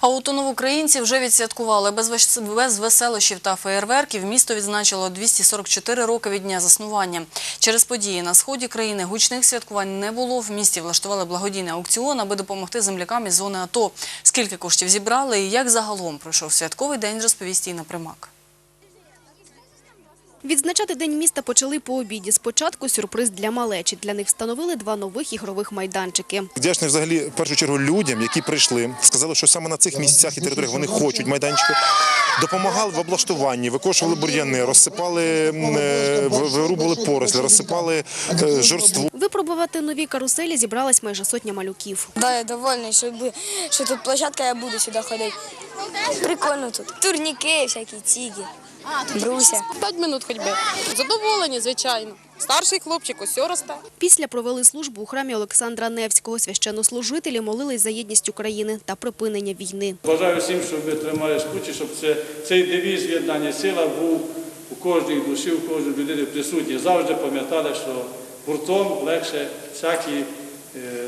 А у вже відсвяткували без, без веселощів та феєрверків. Місто відзначило 244 роки від дня заснування. Через події на сході країни гучних святкувань не було. В місті влаштували благодійний аукціон, аби допомогти землякам із зони АТО. Скільки коштів зібрали і як загалом пройшов святковий день, розповість Інна Примак. Відзначати День міста почали по обіді. Спочатку сюрприз для малечі. Для них встановили два нових ігрових майданчики. Вдячний взагалі в першу чергу людям, які прийшли, сказали, що саме на цих місцях і територіях вони хочуть майданчики. Допомагали в облаштуванні, викошували бур'яни, розсипали, е, вирубували порослі, розсипали е, жорству. Випробувати нові каруселі зібралась майже сотня малюків. Да, я довольний, що, що тут площадка, я буду сюди ходити. Прикольно тут. Турніки, всякі ціги, бруся. П'ять минут ходьби. Задоволені, звичайно. Старший хлопчик усе росте. Після провели службу у храмі Олександра Невського. Священнослужителі молились за єдність України та припинення війни. Бажаю всім, щоб ви тримали спучі, щоб це, цей девіз єднання сила був у кожній душі, у кожній людини присутній. Завжди пам'ятали, що гуртом легше всякі е,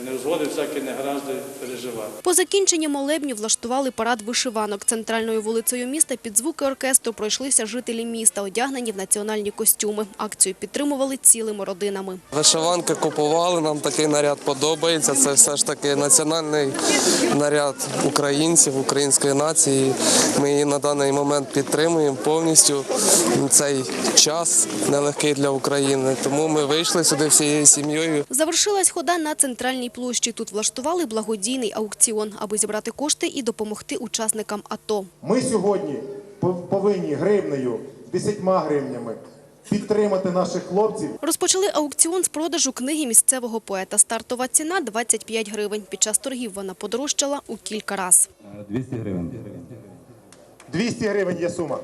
невзгоди, всякі негаразди переживати. По закінченні молебню влаштували парад вишиванок. Центральною вулицею міста під звуки оркестру пройшлися жителі міста, одягнені в національні костюми. Акцію підтримували цілими родинами. Вишиванки купували, нам такий наряд подобається. Це все ж таки національний наряд українців, української нації. Ми її на даний момент підтримуємо повністю. Цей час нелегкий для України. Тому ми вийшли сюди всією сім'єю. Завершилась хода на центральній площі. Тут влаштували благодійний аукціон, аби зібрати кошти і допомогти учасникам АТО. Ми сьогодні повинні гривнею, 10 гривнями підтримати наших хлопців. Розпочали аукціон з продажу книги місцевого поета. Стартова ціна – 25 гривень. Під час торгів вона подорожчала у кілька раз. 200 гривень. 200 гривень є сума.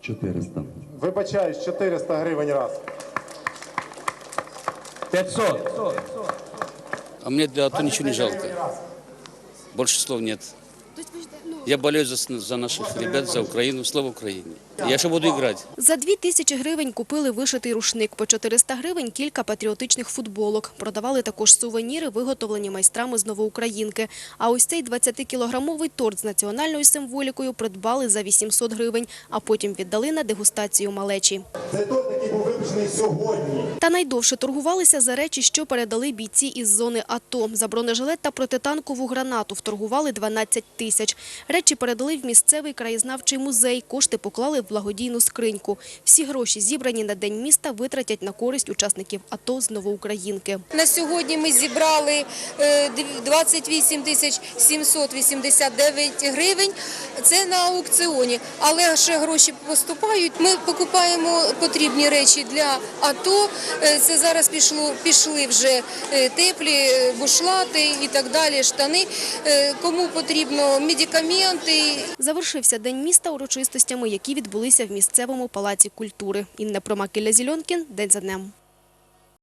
400. Вибачаюсь, 400 гривень раз. 500. А мне для АТО ничего не жалко. Больше слов нет. Я болею за, за наших ребят, за Украину. Слава Украине. Я еще буду играть. За 2 тисячі гривень купили вишитий рушник. По 400 гривень – кілька патріотичних футболок. Продавали також сувеніри, виготовлені майстрами з Новоукраїнки. А ось цей 20-кілограмовий торт з національною символікою придбали за 800 гривень, а потім віддали на дегустацію малечі. Це торт, який був випущений сьогодні. Та найдовше торгувалися за речі, що передали бійці із зони АТО. За бронежилет та протитанкову гранату вторгували 12 тисяч. Речі передали в місцевий краєзнавчий музей. Кошти поклали в благодійну скриньку. Всі гроші, зібрані на День міста, витратять на користь учасників АТО з Новоукраїнки. На сьогодні ми зібрали е, дв- 28 тисяч 789 гривень. Це на аукціоні. Але ще гроші поступають. Ми покупаємо потрібні речі для АТО. Е, Це зараз пішло, пішли вже е, теплі е, бушлати і так далі, штани. Е, Кому потрібно медикаменти, Завершився День міста урочистостями, які відбулися в місцевому палаці культури. Інна Промакіля Зільонкін. День за днем.